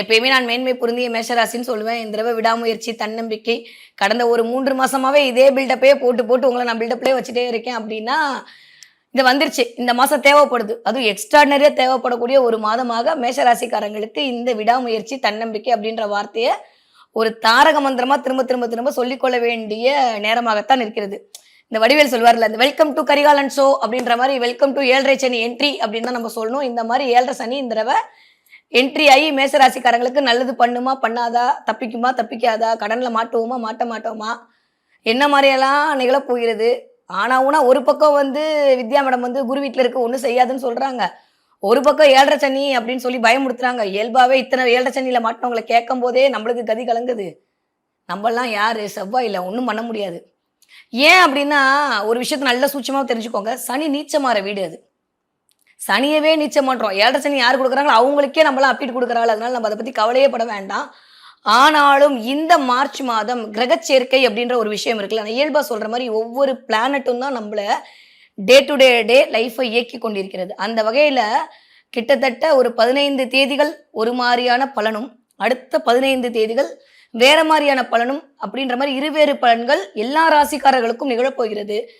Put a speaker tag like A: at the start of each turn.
A: எப்பயுமே நான் மேன்மை பொருந்திய மேஷராசின்னு சொல்லுவேன். இந்த தடவை விடாமுயற்சி தன்னம்பிக்கை. கடந்த ஒரு மூன்று மாசமாவே இதே பில்டப்பே போட்டு போட்டு உங்களை நான் பில்டப்லேயே வச்சுட்டே இருக்கேன் அப்படின்னா இது வந்துருச்சு. இந்த மாசம் தேவைப்படுது. அதுவும் எக்ஸ்ட்ராடனரியா தேவைப்படக்கூடிய ஒரு மாதமாக மேஷராசிக்காரங்களுக்கு இந்த விடாமுயற்சி தன்னம்பிக்கை அப்படின்ற வார்த்தையை ஒரு தாரக மந்திரமா திரும்ப திரும்ப திரும்ப சொல்லிக்கொள்ள வேண்டிய நேரமாகத்தான் இருக்கிறது. இந்த வடிவேல் சொல்வார்ல இந்த வெல்கம் டு கரிகாலன் ஷோ அப்படின்ற மாதிரி வெல்கம் டு ஏழரை சனி என்ட்ரி அப்படின்னு தான் நம்ம சொல்லணும். இந்த மாதிரி ஏழரை சனி இந்த தடவை என்ட்ரி ஆகி மேசராசிக்காரங்களுக்கு நல்லது பண்ணுமா பண்ணாதா? தப்பிக்குமா தப்பிக்காதா? கடனில் மாட்டுவோமா மாட்ட மாட்டோமா? என்ன மாதிரியெல்லாம் நிகழ போகிறது? ஆனா ஊனா ஒரு பக்கம் வந்து வித்யா மேடம் வந்து குரு வீட்டில் இருக்க ஒன்றும் செய்யாதுன்னு சொல்கிறாங்க ஒரு பக்கம் ஏழரை சனி அப்படின்னு சொல்லி பயமுடுத்துறாங்க இயல்பாகவே இத்தனை ஏழரை சனியில் மாட்டினவங்களை கேட்கும் போதே நம்மளுக்கு கதி கலங்குது. நம்மளாம் யாரு? இல்லை ஒன்றும் பண்ண முடியாது. ஏன் அப்படின்னா ஒரு விஷயத்த நல்ல சூட்சமாக தெரிஞ்சுக்கோங்க. சனி நீச்சமாற வீடு அது. சனியவே நிச்சயம் பண்ணுறோம் ஏழரை சனி யார் கொடுக்குறாங்களோ அவங்களுக்கே நம்மளாம் அப்டேட் கொடுக்குறாள். அதனால நம்ம அதை பற்றி கவலையே பட வேண்டாம். ஆனாலும் இந்த மார்ச் மாதம் கிரகச்சேர்க்கை அப்படின்ற ஒரு விஷயம் இருக்குல்ல நான் இயல்பாக சொல்கிற மாதிரி ஒவ்வொரு பிளானட்டும் தான் நம்மளை டே டு டே டே லைஃப்பை இயக்கி கொண்டிருக்கிறது. அந்த வகையில் கிட்டத்தட்ட ஒரு பதினைந்து தேதிகள் ஒரு மாதிரியான பலனும் அடுத்த பதினைந்து தேதிகள் வேற மாதிரியான பலனும் அப்படின்ற மாதிரி இருவேறு பலன்கள் எல்லா ராசிக்காரர்களுக்கும் நிகழப்போகிறது